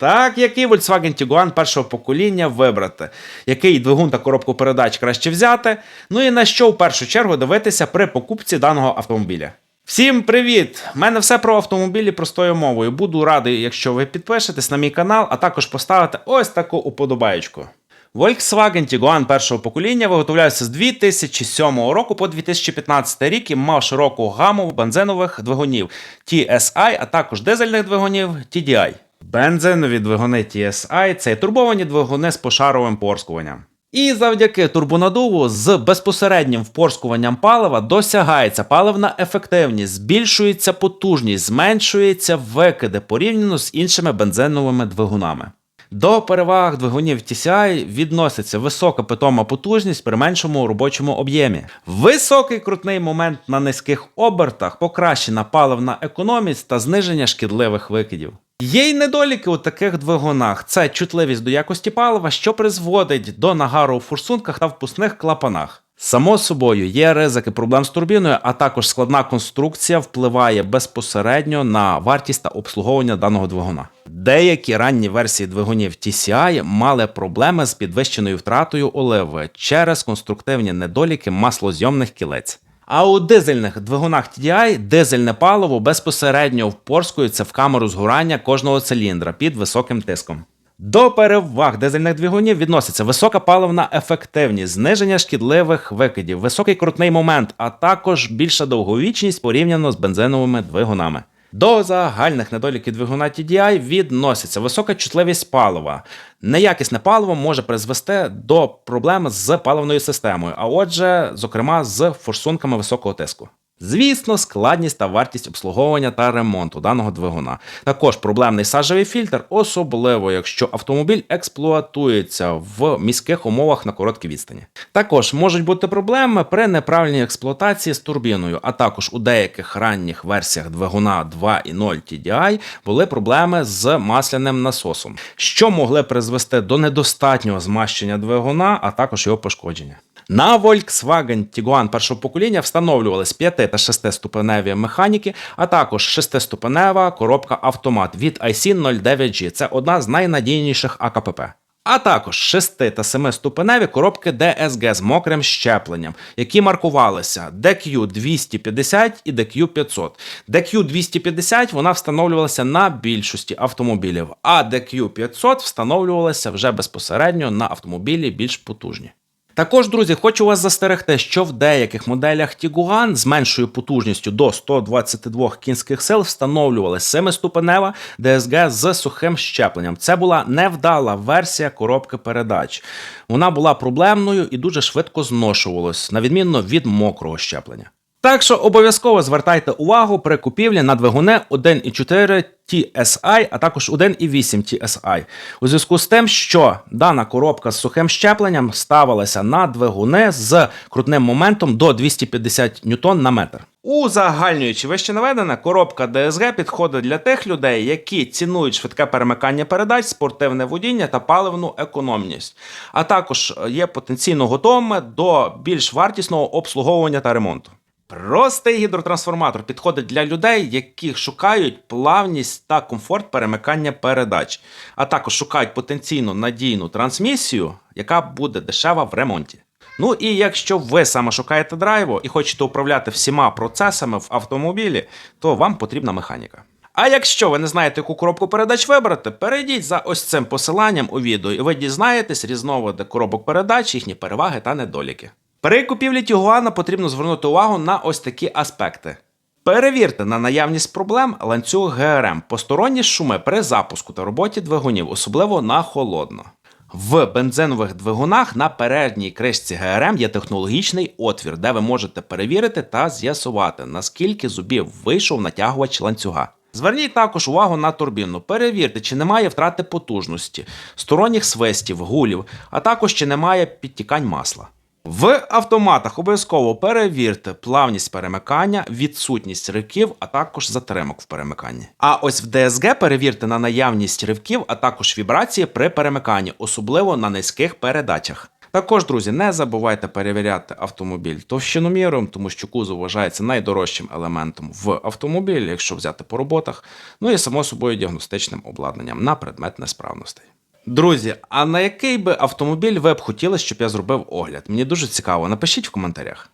Так, який Volkswagen Tiguan першого покоління вибрати, який двигун та коробку передач краще взяти, ну і на що в першу чергу дивитися при покупці даного автомобіля. Всім привіт! У мене все про автомобілі простою мовою. Буду радий, якщо ви підпишетесь на мій канал, а також поставите ось таку уподобаєчку. Volkswagen Tiguan першого покоління виготовляється з 2007 року по 2015 рік і мав широку гаму бензинових двигунів TSI, а також дизельних двигунів TDI. Бензинові двигуни TSI це турбовані двигуни з пошаровим порскуванням. І завдяки турбонадуву з безпосереднім впорскуванням палива досягається паливна ефективність, збільшується потужність, зменшуються викиди порівняно з іншими бензиновими двигунами. До переваг двигунів TCI відноситься висока питома потужність при меншому робочому об'ємі, високий крутний момент на низьких обертах, покращена паливна економість та зниження шкідливих викидів. Є й недоліки у таких двигунах: це чутливість до якості палива, що призводить до нагару у форсунках та впускних клапанах. Само собою, є ризики проблем з турбіною, а також складна конструкція впливає безпосередньо на вартість та обслуговування даного двигуна. Деякі ранні версії двигунів TCI мали проблеми з підвищеною втратою оливи через конструктивні недоліки маслозйомних кілець. А у дизельних двигунах TDI дизельне паливо безпосередньо впорскується в камеру згорання кожного циліндра під високим тиском. До переваг дизельних двигунів відноситься висока паливна ефективність, зниження шкідливих викидів, високий крутний момент, а також більша довговічність порівняно з бензиновими двигунами. До загальних недоліків двигуна TDI відноситься висока чутливість палива. Неякісне паливо може призвести до проблем з паливною системою, а отже, зокрема, з форсунками високого тиску. Звісно, складність та вартість обслуговування та ремонту даного двигуна. Також проблемний сажевий фільтр, особливо якщо автомобіль експлуатується в міських умовах на короткій відстані. Також можуть бути проблеми при неправильній експлуатації з турбіною, а також у деяких ранніх версіях двигуна 2.0 TDI були проблеми з масляним насосом, що могли призвести до недостатнього змащення двигуна, а також його пошкодження. На Volkswagen Tiguan першого покоління встановлювались 5 та 6 ступеневі механіки, а також 6-ступенева коробка автомат від IC09G. Це одна з найнадійніших АКПП. А також 6 та 7 ступеневі коробки DSG з мокрим щепленням, які маркувалися DQ250 і DQ500. DQ250 вона встановлювалася на більшості автомобілів, а DQ500 встановлювалася вже безпосередньо на автомобілі більш потужні. Також, друзі, хочу вас застерегти, що в деяких моделях Tiguan з меншою потужністю до 122 кінських сил встановлювали семиступенева DSG з сухим щепленням. Це була невдала версія коробки передач. Вона була проблемною і дуже швидко зношувалась, на відмінно від мокрого щеплення. Так що обов'язково звертайте увагу при купівлі на двигуни 1.4 TSI, а також 1.8 TSI. У зв'язку з тим, що дана коробка з сухим щепленням ставилася на двигуни з крутним моментом до 250 ньютон на метр. Узагальнюючи вище наведене, коробка DSG підходить для тих людей, які цінують швидке перемикання передач, спортивне водіння та паливну економність, а також є потенційно готовими до більш вартісного обслуговування та ремонту. Простий гідротрансформатор підходить для людей, які шукають плавність та комфорт перемикання передач, а також шукають потенційно надійну трансмісію, яка буде дешева в ремонті. Ну і якщо ви саме шукаєте драйву і хочете управляти всіма процесами в автомобілі, то вам потрібна механіка. А якщо ви не знаєте, яку коробку передач вибрати, перейдіть за ось цим посиланням у відео, і ви дізнаєтесь різновиди коробок передач, їхні переваги та недоліки. При купівлі Тігуана потрібно звернути увагу на ось такі аспекти. Перевірте на наявність проблем ланцюг ГРМ, посторонні шуми при запуску та роботі двигунів, особливо на холодно. В бензинових двигунах на передній кришці ГРМ є технологічний отвір, де ви можете перевірити та з'ясувати, наскільки зубів вийшов натягувач ланцюга. Зверніть також увагу на турбіну. Перевірте, чи немає втрати потужності, сторонніх свистів, гулів, а також чи немає підтікань масла. В автоматах обов'язково перевірте плавність перемикання, відсутність ривків, а також затримок в перемиканні. А ось в DSG перевірте на наявність ривків, а також вібрації при перемиканні, особливо на низьких передачах. Також, друзі, не забувайте перевіряти автомобіль товщиноміром, тому що кузов вважається найдорожчим елементом в автомобілі, якщо взяти по роботах. Ну і само собою діагностичним обладнанням на предмет несправностей. Друзі, а на який би автомобіль ви б хотіли, щоб я зробив огляд? Мені дуже цікаво. Напишіть в коментарях.